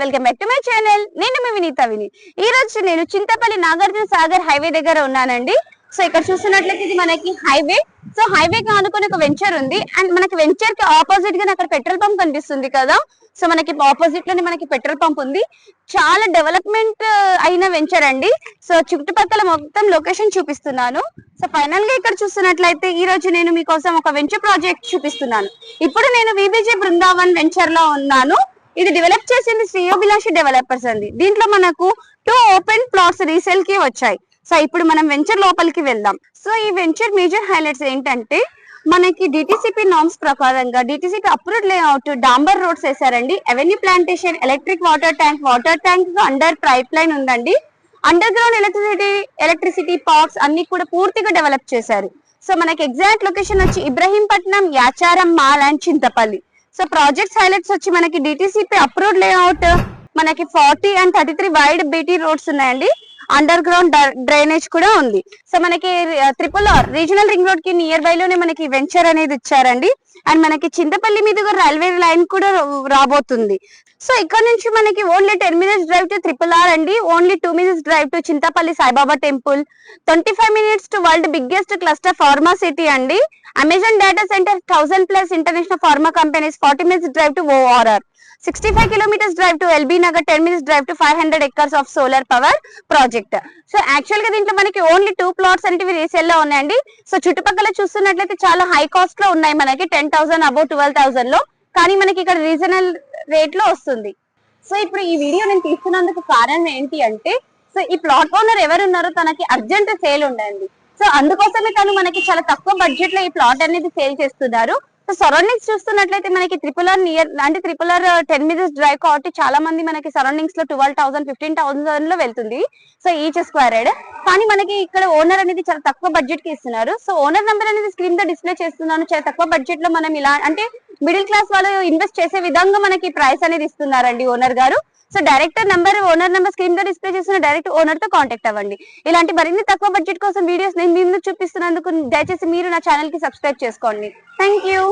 Welcome back to my channel. నేను మీ వినీత విని. ఈ రోజు నేను చింతపల్లి నాగార్జున సాగర్ హైవే దగ్గర ఉన్నానండి. సో ఇక్కడ చూస్తున్నట్లయితే ఇది మనకి హైవే. సో హైవే కి ఆనుకుని ఒక వెంచర్ ఉంది. అండ్ మనకి వెంచర్కి ఆపోజిట్గా అక్కడ పెట్రోల్ పంప్ కనిపిస్తుంది కదా. సో మనకి ఆపోజిట్లోనే మనకి పెట్రోల్ పంప్ ఉంది. చాలా డెవలప్మెంట్ uh, అయిన వెంచర్ అండి. సో చుట్టుపక్కల మొత్తం లొకేషన్ చూపిస్తున్నాను. సో ఫైనల్గా ఇక్కడ చూస్తున్నట్లయితే ఈ రోజు నేను మీకోసం ఒక వెంచర్ ప్రాజెక్ట్ చూపిస్తున్నాను. ఇప్పుడు నేను విబిజే బృందావన్ వెంచర్లో ఉన్నాను. ఇది డెవలప్ చేసింది శ్రేయోభిలాషి డెవలపర్స్ అండి. దీంట్లో మనకు టూ ఓపెన్ ప్లాట్స్ రీసేల్కి వచ్చాయి. సో ఇప్పుడు మనం వెంచర్ లోపలికి వెళ్దాం. సో ఈ వెంచర్ మేజర్ హైలైట్స్ ఏంటంటే మనకి డిటిసిపి నామ్స్ ప్రకారంగా డిటిసిపి అప్రూవ్డ్ లేఅవుట్ డాంబర్ రోడ్స్ వేసారండి avenue plantation electric water tank water tank under pipeline ఉందండి. Underground electricity electricity parks అన్ని కూడా పూర్తిగా డెవలప్ చేశారు. సో మనకి ఎగ్జాక్ట్ లొకేషన్ వచ్చి Ibrahimpatnam Yacharam Mal and Chintapalli so projects highlights వచ్చి మనకి డిటిసిపి అప్రూవ్డ్ లేఅవుట్ మనకి forty and thirty three wide BT roads ఉన్నాయండి. అండర్ గ్రౌండ్ డ్రైనేజ్ కూడా ఉంది. సో మనకి త్రిపుల్ ఆర్ రీజనల్ రింగ్ రోడ్కి నియర్ బై లోనే మనకి వెంచర్ అనేది ఇచ్చారండి. అండ్ మనకి చింతపల్లి మీదుగా రైల్వే లైన్ కూడా రాబోతుంది. సో ఇక్కడ నుంచి మనకి only ten minutes drive to triple R అండి. Only two minutes drive to Chintapalli Saibaba temple twenty five minutes to world biggest cluster pharma city అండి Amazon data centre thousand plus international pharma companies forty minutes drive to ORR sixty five kilometres drive to LB Nagar ten minutes drive to five hundred acres of solar power project so యాక్చువల్గా దీంట్లో మనకి only two plots అనేవి రీసేల్లో ఉన్నాయండి. So చుట్టుపక్కల చూస్తున్నట్లయితే చాలా high కాస్ట్లో ఉన్నాయి మనకి టెన్ థౌసండ్ అబౌవ్ ట్వెల్వ్ థౌసండ్లో. కానీ మనకి ఇక్కడ రీజనల్ రేట్లో వస్తుంది. సో ఇప్పుడు ఈ వీడియో నేను తీసుకున్నందుకు కారణం ఏంటి అంటే సో ఈ ప్లాట్ ఓనర్ ఎవరున్నారో తనకి అర్జెంట్ సేల్ ఉండండి సో అందుకోసమే తను మనకి చాలా తక్కువ బడ్జెట్లో ఈ ప్లాట్ అనేది సేల్ చేస్తున్నారు. సో సరౌండింగ్స్ చూస్తున్నట్లయితే మనకి త్రిపుల్ ఆర్ నియర్ అంటే triple R ten minutes drive కాబట్టి చాలా మంది మనకి సరౌండింగ్స్లో ట్వెల్వ్ థౌసండ్ ఫిఫ్టీన్ థౌసండ్లో వెళ్తుంది. సో ఈచ్ స్క్వేర్ కానీ మనకి ఇక్కడ ఓనర్ అనేది చాలా తక్కువ బడ్జెట్కి ఇస్తున్నారు. సో ఓనర్ నెంబర్ అనేది స్క్రీన్తో డిస్ప్లే చేస్తున్నాను. చాలా తక్కువ బడ్జెట్లో మనం ఇలా అంటే మిడిల్ క్లాస్ వాళ్ళు ఇన్వెస్ట్ చేసే విధంగా మనకి ప్రైస్ అనేది ఇస్తున్నారండి ఓనర్ గారు. So director number owner number స్క్రీన్తో డిస్ప్లే చేసిన డైరెక్ట్ ఓనర్తో కాంటాక్ట్ అవ్వండి. ఇలాంటి మరిన్ని తక్కువ బడ్జెట్ కోసం వీడియోస్ నేను మీ ముందు చూపిస్తున్నందుకు దయచేసి మీరు నా ఛానల్కి సబ్స్క్రైబ్ చేసుకోండి. Thank you.